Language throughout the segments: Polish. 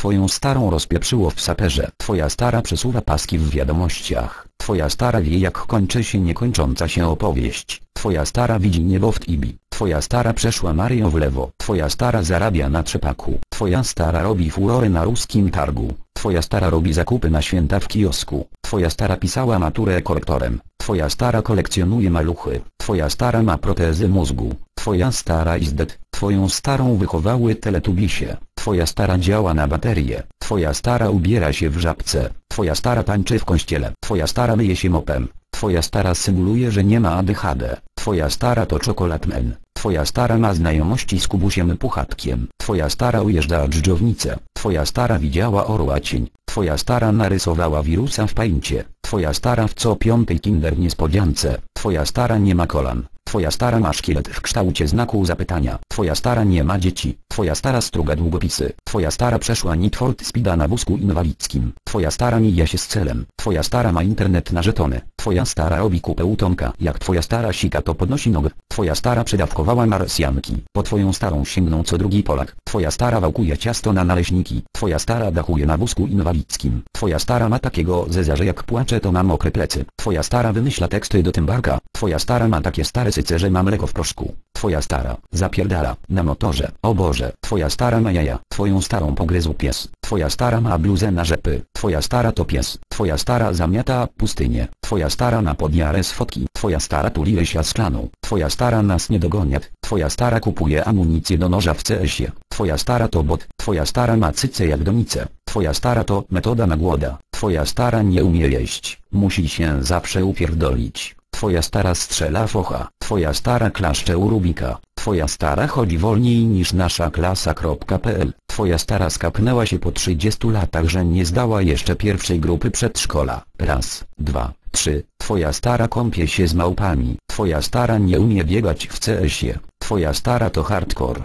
Twoją starą rozpieprzyło w saperze. Twoja stara przesuwa paski w wiadomościach. Twoja stara wie jak kończy się niekończąca się opowieść. Twoja stara widzi niebo w Tibi. Twoja stara przeszła Marią w lewo. Twoja stara zarabia na trzepaku. Twoja stara robi furory na ruskim targu. Twoja stara robi zakupy na święta w kiosku. Twoja stara pisała maturę korektorem. Twoja stara kolekcjonuje maluchy. Twoja stara ma protezy mózgu. Twoja stara is dead. Twoją starą wychowały teletubisie. Twoja stara działa na baterię. Twoja stara ubiera się w żabce. Twoja stara tańczy w kościele. Twoja stara myje się mopem. Twoja stara symuluje, że nie ma ADHD. Twoja stara to czokoladmen. Twoja stara ma znajomości z Kubusiem Puchatkiem. Twoja stara ujeżdża dżdżownicę. Twoja stara widziała orła cień. Twoja stara narysowała wirusa w pańcie. Twoja stara w co piątej kinder niespodziance. Twoja stara nie ma kolan. Twoja stara ma szkielet w kształcie znaku zapytania. Twoja stara nie ma dzieci. Twoja stara struga długopisy. Twoja stara przeszła Need for Speeda na wózku inwalidzkim. Twoja stara mija się z celem. Twoja stara ma internet na żetony. Twoja stara robi kupę utonka. Jak twoja stara sika to podnosi nogę. Twoja stara przedawkowała marsjanki. Po twoją starą sięgną co drugi Polak. Twoja stara wałkuje ciasto na naleśniki. Twoja stara dachuje na wózku inwalidzkim. Twoja stara ma takiego zeza, że jak płacze to ma mokre plecy. Twoja stara wymyśla teksty do tymbarka. Twoja stara ma takie stare syce, że ma mleko w proszku. Twoja stara zapierdala na motorze. O Boże, twoja stara ma jaja. Twoją starą pogryzł pies. Twoja stara ma bluzę na rzepy. Twoja stara to pies. Twoja stara zamiata pustynię. Twoja stara ma podjarę z fotki. Twoja stara tuli lesia szklaną. Twoja stara nas nie dogoniat. Twoja stara kupuje amunicję do noża w CS-ie. Twoja stara to bot. Twoja stara ma cyce jak donice. Twoja stara to metoda na głoda. Twoja stara nie umie jeść. Musi się zawsze upierdolić. Twoja stara strzela focha. Twoja stara klaszcze u Rubika. Twoja stara chodzi wolniej niż nasza klasa.pl. Twoja stara skapnęła się po 30 latach, że nie zdała jeszcze pierwszej grupy przedszkola. Raz, dwa, trzy. Twoja stara kąpie się z małpami. Twoja stara nie umie biegać w CS-ie. Twoja stara to hardcore.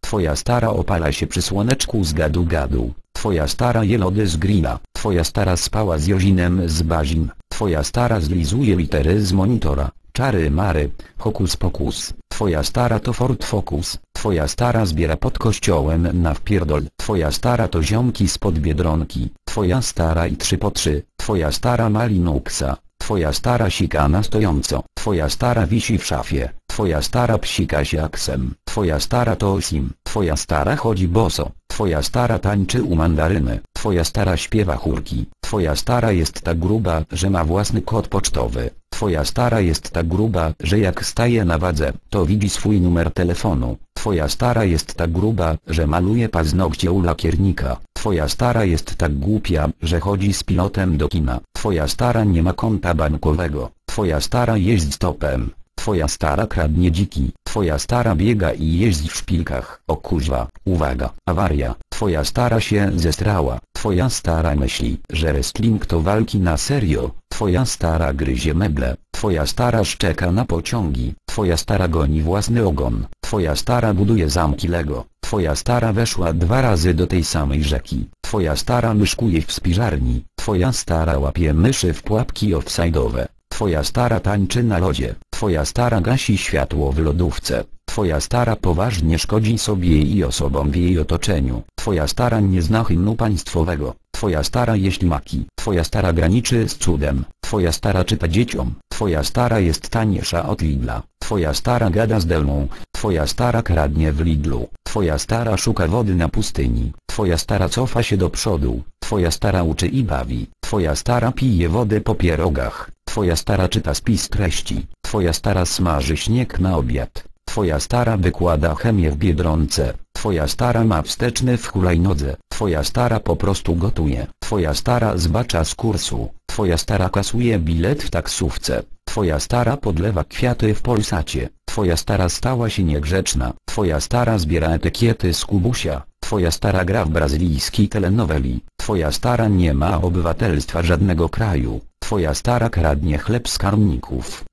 Twoja stara opala się przy słoneczku z gadu gadu. Twoja stara je lody z grilla. Twoja stara spała z Jozinem z Bazin. Twoja stara zlizuje litery z monitora. Czary mary, hokus pokus. Twoja stara to Ford Focus. Twoja stara zbiera pod kościołem na wpierdol. Twoja stara to ziomki spod Biedronki. Twoja stara i trzy po trzy. Twoja stara ma Linuxa. Twoja stara sika na stojąco. Twoja stara wisi w szafie. Twoja stara psika się aksem. Twoja stara to sim. Twoja stara chodzi boso. Twoja stara tańczy u mandaryny. Twoja stara śpiewa chórki. Twoja stara jest tak gruba, że ma własny kod pocztowy. Twoja stara jest tak gruba, że jak staje na wadze, to widzi swój numer telefonu. Twoja stara jest tak gruba, że maluje paznokcie u lakiernika. Twoja stara jest tak głupia, że chodzi z pilotem do kina. Twoja stara nie ma konta bankowego. Twoja stara jeździ stopem. Twoja stara kradnie dziki. Twoja stara biega i jeździ w szpilkach. O kuźwa, uwaga, awaria. Twoja stara się zestrała. Twoja stara myśli, że wrestling to walki na serio. Twoja stara gryzie meble. Twoja stara szczeka na pociągi. Twoja stara goni własny ogon. Twoja stara buduje zamki Lego. Twoja stara weszła dwa razy do tej samej rzeki. Twoja stara myszkuje w spiżarni. Twoja stara łapie myszy w pułapki offside'owe. Twoja stara tańczy na lodzie. Twoja stara gasi światło w lodówce. Twoja stara poważnie szkodzi sobie i osobom w jej otoczeniu. Twoja stara nie zna hymnu państwowego. Twoja stara jeść maki. Twoja stara graniczy z cudem. Twoja stara czyta dzieciom. Twoja stara jest taniejsza od Lidla. Twoja stara gada z Delmą. Twoja stara kradnie w Lidlu. Twoja stara szuka wody na pustyni. Twoja stara cofa się do przodu. Twoja stara uczy i bawi. Twoja stara pije wodę po pierogach. Twoja stara czyta spis treści. Twoja stara smaży śnieg na obiad. Twoja stara wykłada chemię w Biedronce. Twoja stara ma wsteczny w hulajnodze. Twoja stara po prostu gotuje. Twoja stara zbacza z kursu. Twoja stara kasuje bilet w taksówce. Twoja stara podlewa kwiaty w Polsacie. Twoja stara stała się niegrzeczna. Twoja stara zbiera etykiety z Kubusia. Twoja stara gra w brazylijskiej telenoweli. Twoja stara nie ma obywatelstwa żadnego kraju. Twoja stara kradnie chleb z.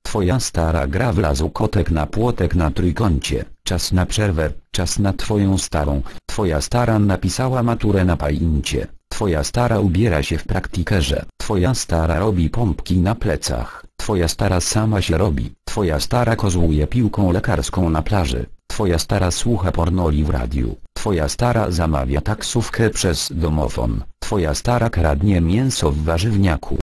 Twoja stara gra w lazu kotek na płotek na trójkącie. Czas na przerwę, czas na twoją starą. Twoja stara napisała maturę na pajincie. Twoja stara ubiera się w praktikerze. Twoja stara robi pompki na plecach. Twoja stara sama się robi. Twoja stara kozłuje piłką lekarską na plaży. twoja stara słucha pornoli w radiu, twoja stara zamawia taksówkę przez domofon, twoja stara kradnie mięso w warzywniaku,